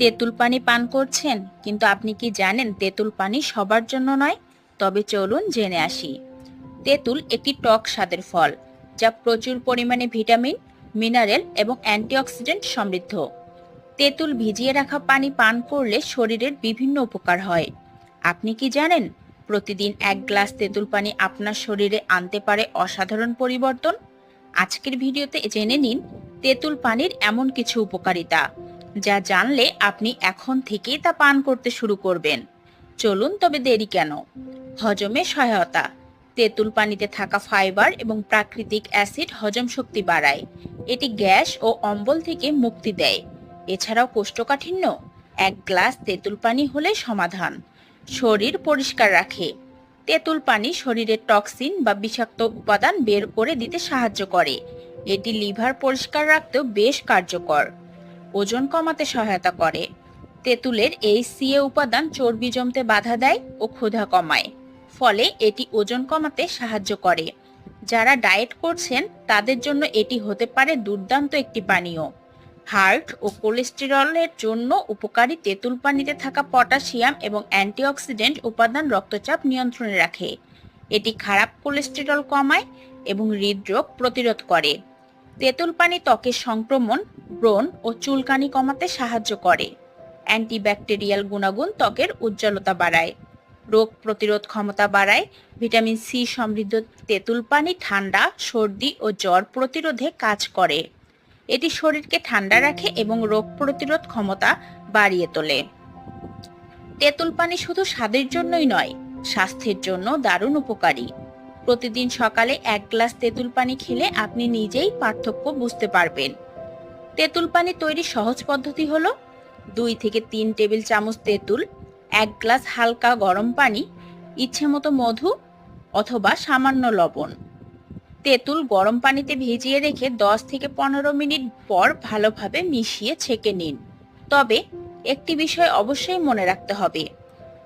তেঁতুল পানি পান করছেন, কিন্তু আপনি কি জানেন তেঁতুল পানি সবার জন্য নয়? তবে চলুন জেনে আসি। তেঁতুল একটি টক স্বাদের ফল, যা প্রচুর পরিমাণে ভিটামিন, মিনারেল এবং অ্যান্টিঅক্সিডেন্ট সমৃদ্ধ। তেঁতুল ভিজিয়ে রাখা পানি পান করলে শরীরের বিভিন্ন উপকার হয়। আপনি কি জানেন, প্রতিদিন এক গ্লাস তেঁতুল পানি আপনার শরীরে আনতে পারে অসাধারণ পরিবর্তন? আজকের ভিডিওতে জেনে নিন, তেঁতুল পানির এমন কিছু উপকারিতা। যা জানলে আপনি এখন থেকেই তা পান করতে শুরু করবেন। চলুন তবে দেরি কেন? হজমে সহায়তা। তেঁতুল পানিতে থাকা ফাইবার এবং প্রাকৃতিক অ্যাসিড হজম শক্তি বাড়ায়। এটি গ্যাস ও অম্বল থেকে মুক্তি দেয়। এছাড়াও কোষ্ঠকাঠিন্য। এক গ্লাস তেঁতুল পানি হলে সমাধান। শরীর পরিষ্কার রাখে। তেঁতুল পানি শরীরের টক্সিন বা বিষাক্ত উপাদান বের করে দিতে সাহায্য করে। এটি লিভার পরিষ্কার রাখতেও বেশ কার্যকর। ওজন কমাতে সহায়তা করে। তেঁতুলের এই সিএ উপাদান চর্বি জমতে বাধা দেয় ও ক্ষুধা কমায়। ফলে এটি ওজন কমাতে সাহায্য করে। যারা ডায়েট করছেন, তাদের জন্য এটি হতে পারে দুর্দান্ত একটি পানীয়। হার্ট ও কোলেস্টেরলের জন্য উপকারী তেঁতুল পানিতে থাকা পটাশিয়াম এবং অ্যান্টিঅক্সিডেন্ট উপাদান রক্তচাপ নিয়ন্ত্রণে রাখে। এটি খারাপ কোলেস্টেরল কমায় এবং হৃদরোগ প্রতিরোধ করে। তেঁতুল পানি ত্বকের সংক্রমণ ব্রণ ও চুলকানি কমাতে সাহায্য করে। অ্যান্টিব্যাকটেরিয়াল গুণাগুণ ত্বকের উজ্জ্বলতা বাড়ায়। রোগ প্রতিরোধ ক্ষমতা বাড়ায়। ভিটামিন সি সমৃদ্ধ তেঁতুল পানি ঠান্ডা, সর্দি ও জ্বর প্রতিরোধে কাজ করে। এটি শরীরকে ঠান্ডা রাখে এবং রোগ প্রতিরোধ ক্ষমতা বাড়িয়ে তোলে। তেঁতুল পানি শুধু স্বাদের জন্যই নয়, স্বাস্থ্যের জন্য দারুণ উপকারী। প্রতিদিন সকালে এক গ্লাস তেঁতুল পানি খেলে আপনি নিজেই পার্থক্য বুঝতে পারবেন। তেঁতুল পানি তৈরির সহজ পদ্ধতি হলো দুই থেকে তিন টেবিল চামচ তেঁতুল, এক গ্লাস হালকা গরম পানি, ইচ্ছে মতো মধু অথবা সামান্য লবণ। তেঁতুল গরম পানিতে ভিজিয়ে রেখে দশ থেকে পনেরো মিনিট পর ভালোভাবে মিশিয়ে ছেঁকে নিন। তবে একটি বিষয় অবশ্যই মনে রাখতে হবে,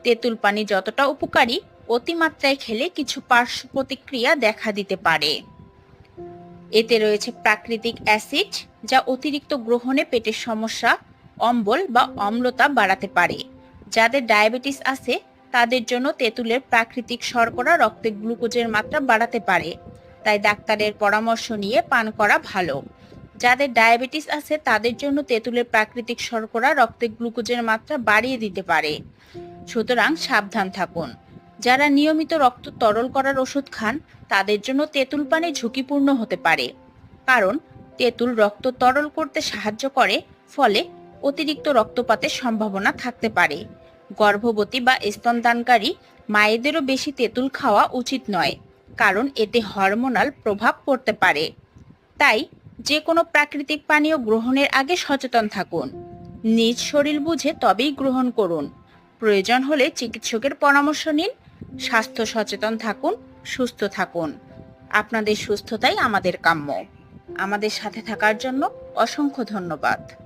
তেঁতুল পানি যতটা উপকারী, অতিমাত্রায় খেলে কিছু পার্শ্ব প্রতিক্রিয়া দেখা দিতে পারে। এতে রয়েছে প্রাকৃতিক অ্যাসিড, যা অতিরিক্ত গ্রহণে পেটের সমস্যা, অম্বল বা অম্লতা বাড়াতে পারে। যাদের ডায়াবেটিস আছে, তাদের জন্য তেঁতুলের প্রাকৃতিক শর্করা রক্তে গ্লুকোজের মাত্রা বাড়াতে পারে। তাই ডাক্তারের পরামর্শ নিয়ে পান করা ভালো। যাদের ডায়াবেটিস আছে, তাদের জন্য তেঁতুলের প্রাকৃতিক শর্করা রক্তে গ্লুকোজের মাত্রা বাড়িয়ে দিতে পারে। সুতরাং সাবধান থাকুন। যারা নিয়মিত রক্ত তরল করার ওষুধ খান, তাদের জন্য তেঁতুল পানি ঝুঁকিপূর্ণ হতে পারে। কারণ, তেঁতুল রক্ত তরল করতে সাহায্য করে, ফলে অতিরিক্ত রক্তপাতের সম্ভাবনা থাকতে পারে। গর্ভবতী বা স্তনদানকারী মায়েদেরও বেশি তেঁতুল খাওয়া উচিত নয়, কারণ এতে হরমোনাল প্রভাব পড়তে পারে। তাই যে কোনো প্রাকৃতিক পানীয় গ্রহণের আগে সচেতন থাকুন। নিজ শরীর বুঝে তবেই গ্রহণ করুন। প্রয়োজন হলে চিকিৎসকের পরামর্শ নিন স্বাস্থ্য সচেতন থাকুন, সুস্থ থাকুন। আপনাদের সুস্থতাই আমাদের কাম্য। আমাদের সাথে থাকার জন্য অসংখ্য ধন্যবাদ।